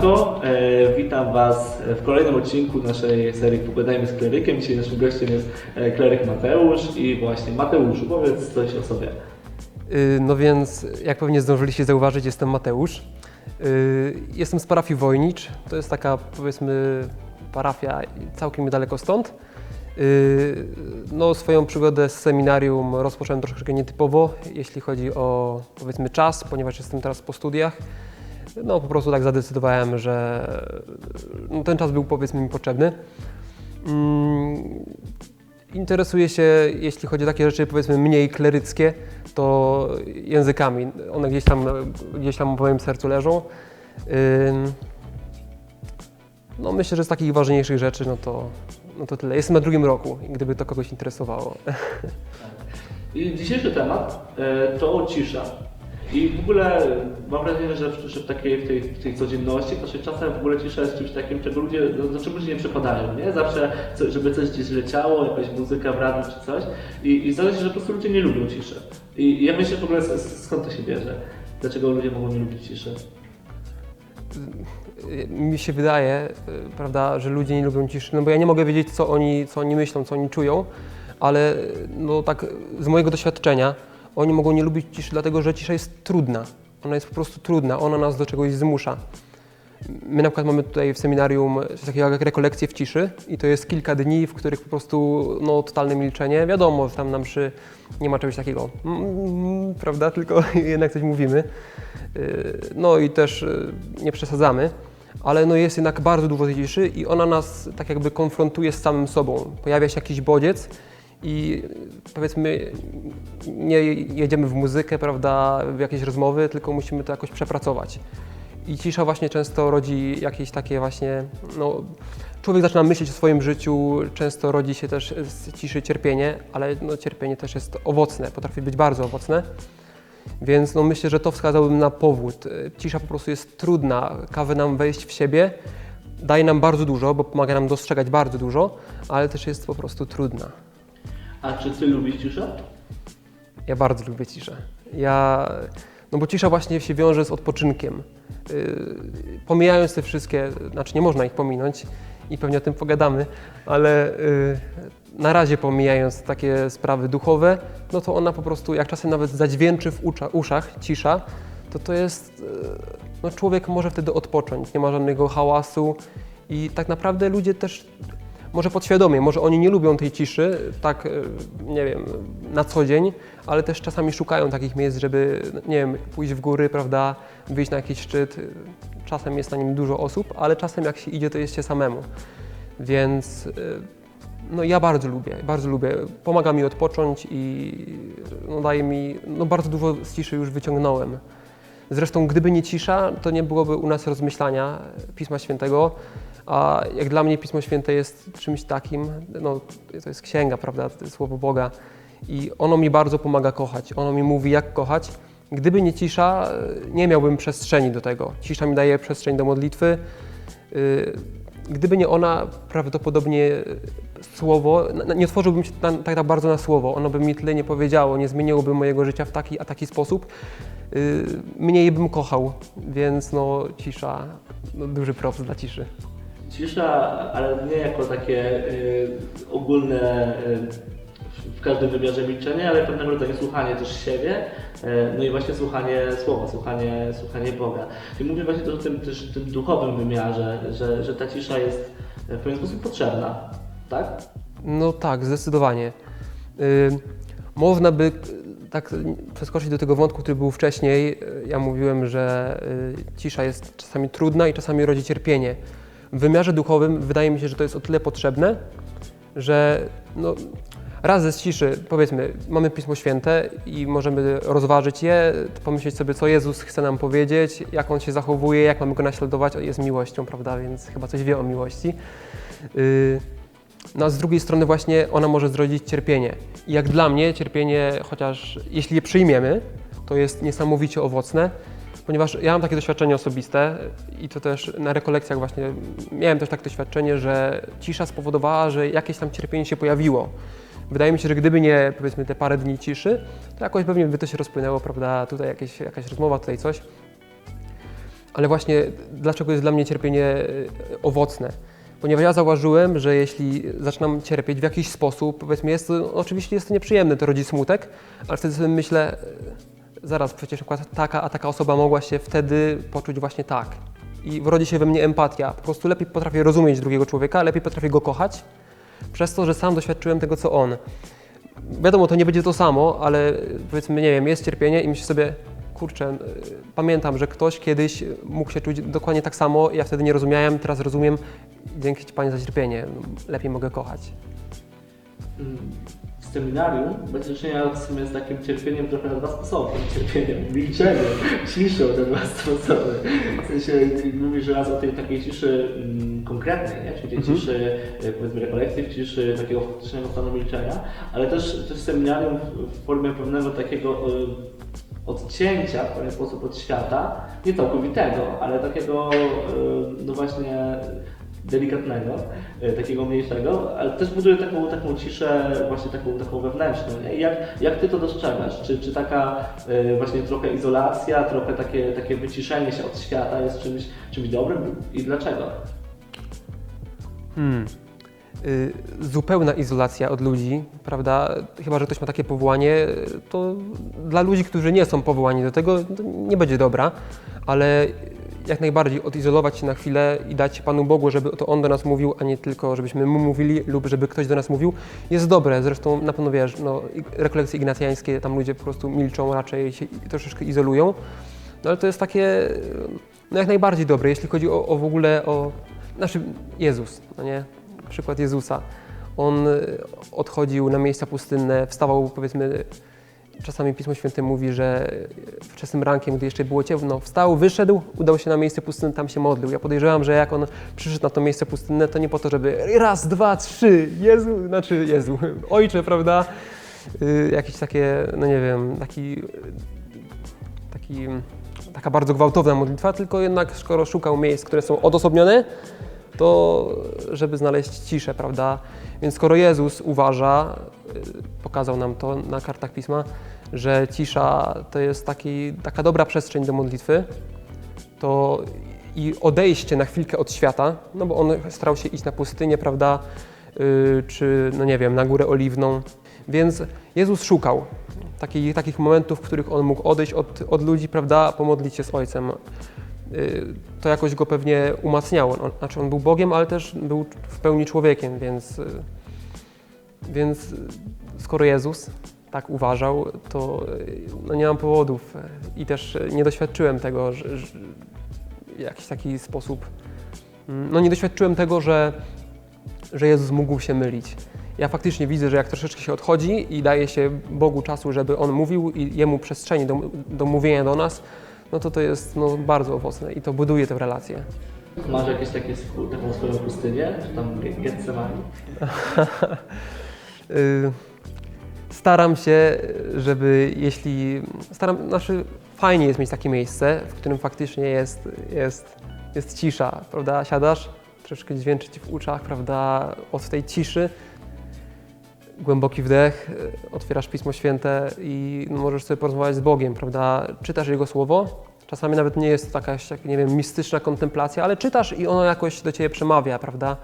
Siemanko, e, witam Was w kolejnym odcinku naszej serii Pogadajmy z klerykiem. Dzisiaj naszym gościem jest e, kleryk Mateusz i właśnie Mateuszu, powiedz coś o sobie. Y, No więc, jak pewnie zdążyliście zauważyć, jestem Mateusz. Y, Jestem z parafii Wojnicz. To jest taka, powiedzmy, parafia całkiem niedaleko stąd. Y, No, swoją przygodę z seminarium rozpocząłem troszeczkę nietypowo, jeśli chodzi o, powiedzmy, czas, ponieważ jestem teraz po studiach. No, po prostu tak zadecydowałem, że no, ten czas był, powiedzmy, mi potrzebny. Mm, Interesuję się, jeśli chodzi o takie rzeczy, powiedzmy, mniej kleryckie, to językami. One gdzieś tam, gdzieś tam w moim sercu leżą. No myślę, że z takich ważniejszych rzeczy, no to, no to tyle. Jestem na drugim roku, gdyby to kogoś interesowało. I dzisiejszy temat e, to cisza. I w ogóle mam wrażenie, że, że w, takiej, w, tej, w tej codzienności, w naszych czasach w ogóle cisza jest czymś takim, czego ludzie, do, do czego ludzie nie przepadają, nie? Zawsze, co, żeby coś gdzieś leciało, jakaś muzyka w radiu czy coś. I, I zdaje się, że po prostu ludzie nie lubią ciszy. I ja myślę w ogóle skąd to się bierze? Dlaczego ludzie mogą nie lubić ciszy? Mi się wydaje, y, prawda, że ludzie nie lubią ciszy, no bo ja nie mogę wiedzieć, co oni, co oni myślą, co oni czują, ale y, no tak z mojego doświadczenia, oni mogą nie lubić ciszy, dlatego że cisza jest trudna. Ona jest po prostu trudna, ona nas do czegoś zmusza. My na przykład mamy tutaj w seminarium coś takiego jak rekolekcje w ciszy i to jest kilka dni, w których po prostu no, totalne milczenie. Wiadomo, że tam na mszy nie ma czegoś takiego, mm, prawda, tylko jednak coś mówimy. Yy, No i też yy, nie przesadzamy, ale no jest jednak bardzo dużo tej ciszy i ona nas tak jakby konfrontuje z samym sobą. Pojawia się jakiś bodziec i powiedzmy nie jedziemy w muzykę, prawda, w jakieś rozmowy, tylko musimy to jakoś przepracować. I cisza właśnie często rodzi jakieś takie właśnie, no, człowiek zaczyna myśleć o swoim życiu, często rodzi się też z ciszy cierpienie, ale no, cierpienie też jest owocne, potrafi być bardzo owocne. Więc no, myślę, że to wskazałbym na powód. Cisza po prostu jest trudna, każe nam wejść w siebie, daje nam bardzo dużo, bo pomaga nam dostrzegać bardzo dużo, ale też jest po prostu trudna. A czy Ty lubisz ciszę? Ja bardzo lubię ciszę. Ja, no bo cisza właśnie się wiąże z odpoczynkiem. Yy, pomijając te wszystkie, znaczy nie można ich pominąć i pewnie o tym pogadamy, ale yy, na razie pomijając takie sprawy duchowe, no to ona po prostu, jak czasem nawet zadźwięczy w usza, uszach cisza, to to jest, yy, no człowiek może wtedy odpocząć, nie ma żadnego hałasu i tak naprawdę ludzie też może podświadomie, może oni nie lubią tej ciszy, tak, e, nie wiem, na co dzień, ale też czasami szukają takich miejsc, żeby, nie wiem, pójść w góry, prawda, wyjść na jakiś szczyt. Czasem jest na nim dużo osób, ale czasem jak się idzie, to jest się samemu. Więc e, no ja bardzo lubię, bardzo lubię. Pomaga mi odpocząć i no, daje mi, no bardzo dużo z ciszy już wyciągnąłem. Zresztą gdyby nie cisza, to nie byłoby u nas rozmyślania Pisma Świętego, a jak dla mnie Pismo Święte jest czymś takim, no to jest księga, prawda, Słowo Boga i ono mi bardzo pomaga kochać, ono mi mówi jak kochać. Gdyby nie cisza, nie miałbym przestrzeni do tego. Cisza mi daje przestrzeń do modlitwy. Yy, Gdyby nie ona, prawdopodobnie słowo, na- nie otworzyłbym się tak bardzo na słowo, ono by mi tyle nie powiedziało, nie zmieniłoby mojego życia w taki, a taki sposób. Mniej bym kochał, więc no cisza, no, duży props dla ciszy. Cisza, ale nie jako takie y, ogólne y, w każdym wymiarze milczenie, ale pewnego rodzaju słuchanie też siebie, y, no i właśnie słuchanie słowa, słuchanie, słuchanie Boga. I mówię właśnie też o tym, też tym duchowym wymiarze, że, że ta cisza jest w pewien sposób potrzebna, tak? No tak, zdecydowanie. Y, można by tak przeskoczyć do tego wątku, który był wcześniej. Ja mówiłem, że y, cisza jest czasami trudna i czasami rodzi cierpienie. Wymiarze duchowym wydaje mi się, że to jest o tyle potrzebne, że no, raz ze ciszy, powiedzmy, mamy Pismo Święte i możemy rozważyć je, pomyśleć sobie, co Jezus chce nam powiedzieć, jak On się zachowuje, jak mamy Go naśladować. On jest miłością, prawda, więc chyba coś wie o miłości. Y, no a z drugiej strony właśnie ona może zrodzić cierpienie. I jak dla mnie cierpienie, chociaż jeśli je przyjmiemy, to jest niesamowicie owocne, ponieważ ja mam takie doświadczenie osobiste i to też na rekolekcjach właśnie miałem też takie doświadczenie, że cisza spowodowała, że jakieś tam cierpienie się pojawiło. Wydaje mi się, że gdyby nie powiedzmy te parę dni ciszy, to jakoś pewnie by to się rozpłynęło, prawda, tutaj jakieś, jakaś rozmowa, tutaj coś. Ale właśnie dlaczego jest dla mnie cierpienie e, owocne? Ponieważ ja zauważyłem, że jeśli zaczynam cierpieć w jakiś sposób, powiedzmy, jest to, oczywiście jest to nieprzyjemne, to rodzi smutek, ale wtedy sobie myślę, zaraz przecież taka, a taka osoba mogła się wtedy poczuć właśnie tak. I rodzi się we mnie empatia. Po prostu lepiej potrafię rozumieć drugiego człowieka, lepiej potrafię go kochać, przez to, że sam doświadczyłem tego, co on. Wiadomo, to nie będzie to samo, ale powiedzmy, nie wiem, jest cierpienie i myślę sobie, kurczę, y, pamiętam, że ktoś kiedyś mógł się czuć dokładnie tak samo, ja wtedy nie rozumiałem, teraz rozumiem, dzięki Ci Panie za cierpienie, lepiej mogę kochać. Seminarium będzie do czynienia w sumie z takim cierpieniem trochę na dwa sposoby. Cierpieniem milczeniem, ciszą na dwa sposoby. W sensie mówisz raz o tej takiej ciszy mm, konkretnej, nie? czyli Mhm. ciszy e, powiedzmy rekolekcji, w ciszy takiego faktycznego stanu milczenia, ale też, też seminarium w, w formie pewnego takiego e, odcięcia w pewien sposób od świata, nie całkowitego, ale takiego e, no właśnie delikatnego, e, takiego mniejszego, ale też buduje taką, taką ciszę właśnie taką, taką wewnętrzną. Jak, jak Ty to dostrzegasz? Czy, czy taka e, właśnie trochę izolacja, trochę takie, takie wyciszenie się od świata jest czymś, czymś dobrym i dlaczego? Hmm. Y, Zupełna izolacja od ludzi, prawda? Chyba, że ktoś ma takie powołanie, to dla ludzi, którzy nie są powołani do tego, nie będzie dobra, ale jak najbardziej odizolować się na chwilę i dać Panu Bogu, żeby to On do nas mówił, a nie tylko, żebyśmy mu mówili lub żeby ktoś do nas mówił, jest dobre. Zresztą na pewno wiesz, no, rekolekcje ignacjańskie, tam ludzie po prostu milczą, raczej się troszeczkę izolują, no ale to jest takie, no jak najbardziej dobre, jeśli chodzi o, o w ogóle o, znaczy Jezus, no nie? Przykład Jezusa. On odchodził na miejsca pustynne, wstawał powiedzmy, czasami Pismo Święte mówi, że wczesnym rankiem, gdy jeszcze było ciemno, wstał, wyszedł, udał się na miejsce pustynne, tam się modlił. Ja podejrzewam, że jak on przyszedł na to miejsce pustynne, to nie po to, żeby raz, dwa, trzy, Jezu, znaczy Jezu, Ojcze, prawda? Y, jakieś takie, no nie wiem, taki, taki, taka bardzo gwałtowna modlitwa, tylko jednak skoro szukał miejsc, które są odosobnione, to żeby znaleźć ciszę, prawda? Więc skoro Jezus uważa, y, pokazał nam to na kartach pisma, że cisza to jest taki, taka dobra przestrzeń do modlitwy, to i odejście na chwilkę od świata, no bo on starał się iść na pustynię, prawda, y, czy no nie wiem, na górę oliwną, więc Jezus szukał takich, momentów, w których on mógł odejść od, od ludzi, prawda, pomodlić się z Ojcem. To jakoś go pewnie umacniało. On, znaczy on był Bogiem, ale też był w pełni człowiekiem, więc, y, więc y, skoro Jezus tak uważał, to y, no nie mam powodów i też nie doświadczyłem tego, że, że w jakiś taki sposób, mm, no nie doświadczyłem tego, że, że Jezus mógł się mylić. Ja faktycznie widzę, że jak troszeczkę się odchodzi i daje się Bogu czasu, żeby On mówił i Jemu przestrzeni do, do mówienia do nas, no to to jest no, bardzo owocne i to buduje tę relację. Masz jakieś takie, swu- taką swoją pustynię, czy tam Ge- Getsemani? Y, Staram się, żeby jeśli. Staram, znaczy, fajnie jest mieć takie miejsce, w którym faktycznie jest, jest, jest cisza, prawda? Siadasz, troszeczkę dźwięczy ci w uszach, prawda? Od tej ciszy. Głęboki wdech, y, otwierasz Pismo Święte i no, możesz sobie porozmawiać z Bogiem, prawda? Czytasz Jego Słowo. Czasami nawet nie jest to jakaś, jak, nie wiem, mistyczna kontemplacja, ale czytasz i ono jakoś do Ciebie przemawia, prawda?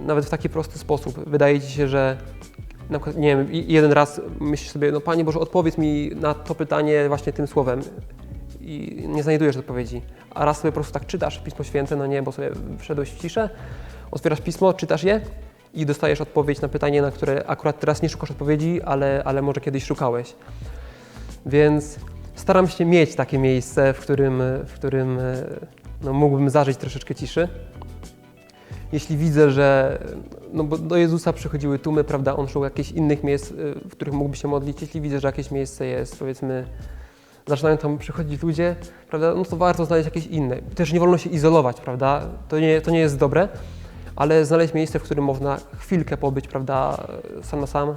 Nawet w taki prosty sposób. Wydaje Ci się, że na przykład, nie wiem, jeden raz myślisz sobie, no Panie Boże, odpowiedz mi na to pytanie właśnie tym słowem i nie znajdujesz odpowiedzi. A raz sobie po prostu tak czytasz Pismo Święte, no nie, bo sobie wszedłeś w ciszę, otwierasz Pismo, czytasz je i dostajesz odpowiedź na pytanie, na które akurat teraz nie szukasz odpowiedzi, ale, ale może kiedyś szukałeś. Więc staram się mieć takie miejsce, w którym, w którym no, mógłbym zażyć troszeczkę ciszy. Jeśli widzę, że no bo do Jezusa przychodziły tłumy, prawda, on szukał jakichś innych miejsc, y, w których mógłby się modlić, jeśli widzę, że jakieś miejsce jest, powiedzmy, zaczynają tam przychodzić ludzie, prawda, no to warto znaleźć jakieś inne. Też nie wolno się izolować, prawda, to nie, to nie jest dobre, ale znaleźć miejsce, w którym można chwilkę pobyć, prawda, sam na sam,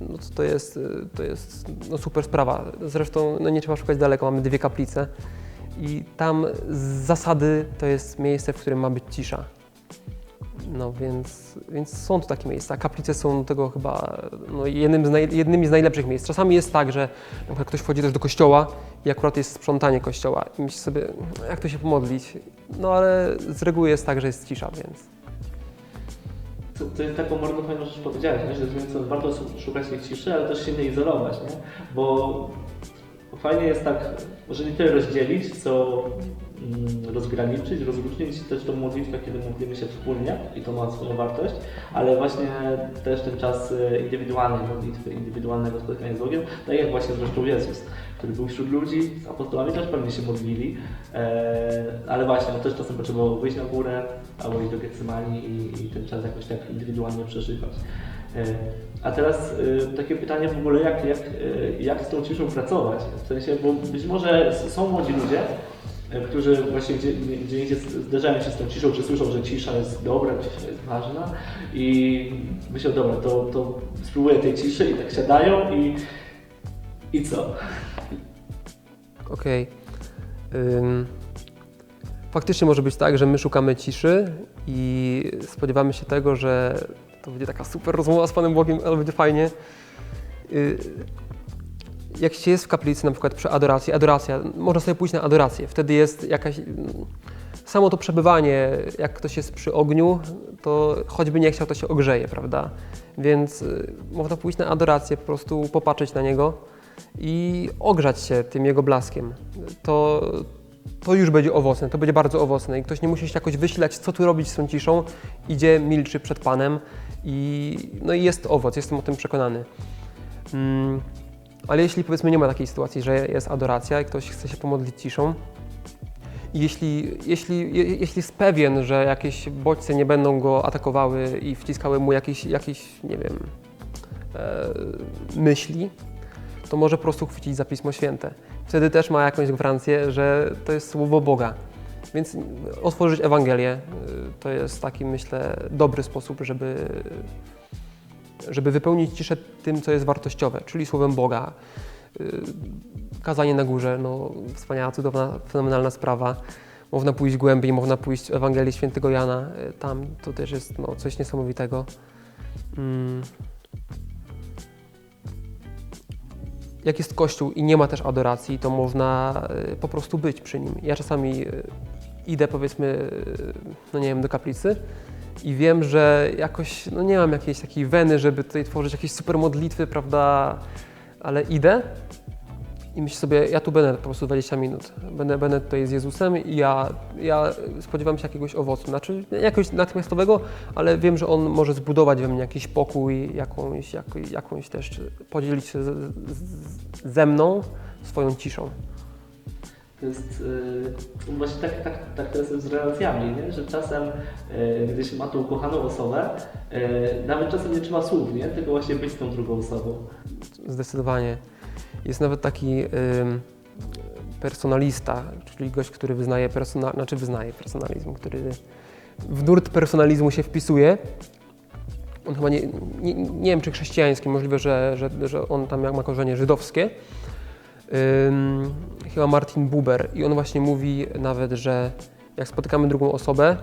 no to, jest, to jest no super sprawa. Zresztą no nie trzeba szukać daleko, mamy dwie kaplice i tam z zasady to jest miejsce, w którym ma być cisza. No więc, więc są to takie miejsca. Kaplice są tego chyba no, jednym z naj, jednymi z najlepszych miejsc. Czasami jest tak, że ktoś wchodzi też do kościoła i akurat jest sprzątanie kościoła i myśli sobie, jak to się pomodlić. No ale z reguły jest tak, że jest cisza, więc To, to jest taką bardzo fajną rzecz powiedziałeś, nie? że warto szukać tej ciszy, ale też się nie izolować, nie? bo fajnie jest tak, może nie tyle rozdzielić, co mm, rozgraniczyć, rozróżnić też tą modlitwę, kiedy modlimy się wspólnie i to ma swoją wartość, ale właśnie też ten czas e, indywidualnej modlitwy, indywidualnego spotkania z Bogiem, tak jak właśnie zresztą Jezus, który był wśród ludzi, z apostołami też pewnie się modlili, e, ale właśnie on też czasem potrzebował wyjść na górę, albo iść do Getsemani i, i ten czas jakoś tak indywidualnie przeżywać. E, A teraz e, takie pytanie w ogóle, jak, jak, e, jak z tą ciszą pracować? W sensie, bo być może są młodzi ludzie, którzy właśnie gdzie, gdzie indziej zderzają się z tą ciszą, czy słyszą, że cisza jest dobra, cisza jest ważna i myślą, dobra, to, to spróbuję tej ciszy i tak siadają i, i co? Okej. Ym, Faktycznie może być tak, że my szukamy ciszy i spodziewamy się tego, że to będzie taka super rozmowa z Panem Bogiem, ale będzie fajnie. Y, Jak się jest w kaplicy, na przykład przy adoracji, adoracja, można sobie pójść na adorację, wtedy jest jakaś. mm, Samo to przebywanie, jak ktoś jest przy ogniu, to choćby nie chciał, to się ogrzeje, prawda? Więc y, można pójść na adorację, po prostu popatrzeć na niego i ogrzać się tym jego blaskiem. To, to już będzie owocne, to będzie bardzo owocne i ktoś nie musi się jakoś wysilać, co tu robić z tą ciszą, idzie, milczy przed Panem i, no i jest owoc, jestem o tym przekonany. Mm, ale jeśli powiedzmy nie ma takiej sytuacji, że jest adoracja i ktoś chce się pomodlić ciszą, i jeśli, jeśli, je, jeśli jest pewien, że jakieś bodźce nie będą go atakowały i wciskały mu jakieś, jakieś nie wiem, e, myśli, to może po prostu chwycić za Pismo Święte. Wtedy też ma jakąś gwarancję, że to jest Słowo Boga. Więc otworzyć Ewangelię y, to jest taki, myślę, dobry sposób, żeby, żeby wypełnić ciszę tym, co jest wartościowe, czyli Słowem Boga. Y, Kazanie na górze, no wspaniała, cudowna, fenomenalna sprawa. Można pójść głębiej, można pójść w Ewangelii Świętego Jana. y, Tam to też jest no, coś niesamowitego. Mm. jak jest kościół i nie ma też adoracji, to można po prostu być przy nim. Ja czasami idę powiedzmy, no nie wiem, do kaplicy i wiem, że jakoś, no nie mam jakiejś takiej weny, żeby tutaj tworzyć jakieś super modlitwy, prawda, ale idę i myślę sobie, ja tu będę po prostu 20 minut, będę, będę tutaj z Jezusem i ja, ja spodziewam się jakiegoś owocu, znaczy jakiegoś natychmiastowego, ale wiem, że On może zbudować we mnie jakiś pokój, jakąś, jak, jakąś też podzielić się ze mną swoją ciszą. To jest yy, właśnie tak, tak, tak to jest z relacjami, nie? że czasem, yy, gdy się ma tą ukochaną osobę, yy, nawet czasem nie trzeba słów, nie? tylko właśnie być tą drugą osobą. Zdecydowanie. Jest nawet taki ym, personalista, czyli gość, który wyznaje, persona, znaczy wyznaje personalizm, który w nurt personalizmu się wpisuje. On chyba nie, nie, nie wiem, czy chrześcijański, możliwe, że, że, że on tam ma korzenie żydowskie. Chyba Martin Buber i on właśnie mówi nawet, że jak spotykamy drugą osobę,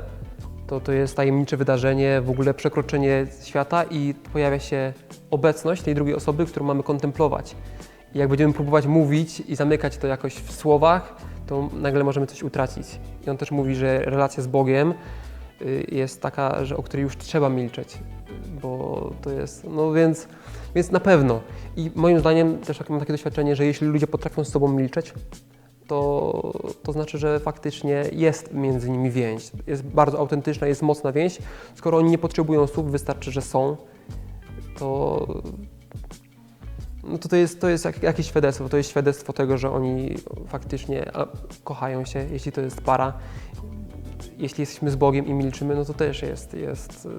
to to jest tajemnicze wydarzenie, w ogóle przekroczenie świata i pojawia się obecność tej drugiej osoby, którą mamy kontemplować. I jak będziemy próbować mówić i zamykać to jakoś w słowach, to nagle możemy coś utracić. I on też mówi, że relacja z Bogiem y, jest taka, że o której już trzeba milczeć, bo to jest, no więc, więc na pewno. I moim zdaniem też mam takie doświadczenie, że jeśli ludzie potrafią z sobą milczeć, to, to znaczy, że faktycznie jest między nimi więź. Jest bardzo autentyczna, jest mocna więź. Skoro oni nie potrzebują słów, wystarczy, że są, to, no to, to jest, to jest jak, jakieś świadectwo. To jest świadectwo tego, że oni faktycznie kochają się, jeśli to jest para. Jeśli jesteśmy z Bogiem i milczymy, no to też jest, jest, y,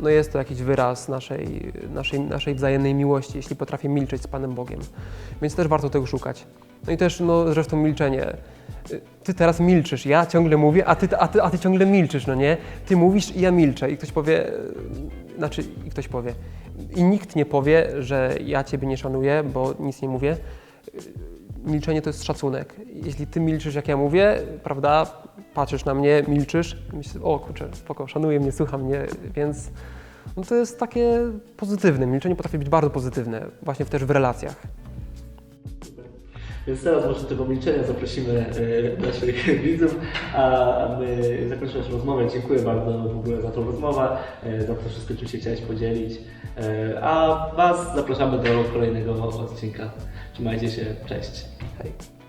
no jest to jakiś wyraz naszej, naszej, naszej wzajemnej miłości, jeśli potrafię milczeć z Panem Bogiem. Więc też warto tego szukać. No i też, no zresztą milczenie. Y, Ty teraz milczysz, ja ciągle mówię, a ty, a ty, a ty ciągle milczysz, no nie? Ty mówisz i ja milczę. I ktoś powie, y, znaczy, i ktoś powie, i nikt nie powie, że ja Ciebie nie szanuję, bo nic nie mówię. Milczenie to jest szacunek. Jeśli ty milczysz, jak ja mówię, prawda, patrzysz na mnie, milczysz, myślisz, o kurczę, spoko, szanuje mnie, słucha mnie, więc no to jest takie pozytywne. Milczenie potrafi być bardzo pozytywne, właśnie też w relacjach. Więc teraz może tego milczenia zaprosimy e, naszych widzów, a my zakończymy naszą rozmowę. Dziękuję bardzo w ogóle za tą rozmowę, e, za to wszystko, czym się chciałeś podzielić. E, A Was zapraszamy do kolejnego odcinka. Trzymajcie się, cześć. Hej.